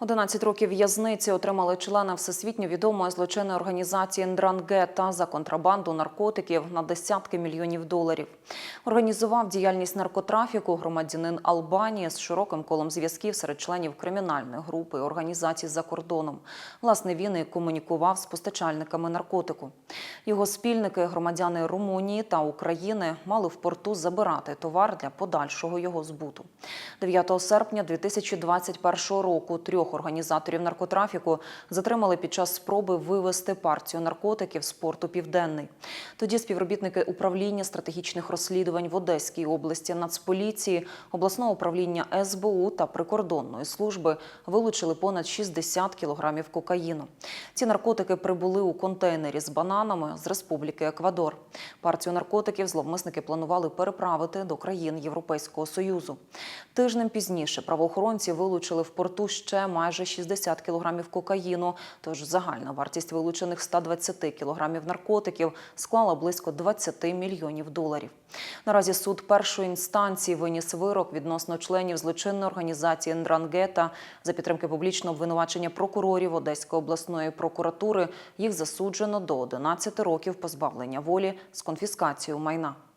11 років в'язниці отримали члена всесвітньо відомої злочинної організації Ндрангета за контрабанду наркотиків на десятки мільйонів доларів. Організував діяльність наркотрафіку громадянин Албанії з широким колом зв'язків серед членів кримінальної групи і організацій за кордоном. Власне, він і комунікував з постачальниками наркотику. Його спільники, громадяни Румунії та України, мали в порту забирати товар для подальшого його збуту. 9 серпня 2021 року трьох організаторів наркотрафіку затримали під час спроби вивести партію наркотиків з порту Південний. Тоді співробітники управління стратегічних розслідувань в Одеській області Нацполіції, обласного управління СБУ та прикордонної служби вилучили понад 60 кілограмів кокаїну. Ці наркотики прибули у контейнері з бананами з Республіки Еквадор. Партію наркотиків зловмисники планували переправити до країн Європейського союзу. Тижнем пізніше правоохоронці вилучили в порту ще майже 60 кілограмів кокаїну. Тож загальна вартість вилучених 120 кілограмів наркотиків склала близько 20 мільйонів доларів. Наразі суд першої інстанції виніс вирок відносно членів злочинної організації Ндрангета за підтримки публічного обвинувачення прокурорів Одеської обласної прокуратури. Їх засуджено до 11 років позбавлення волі з конфіскацією майна.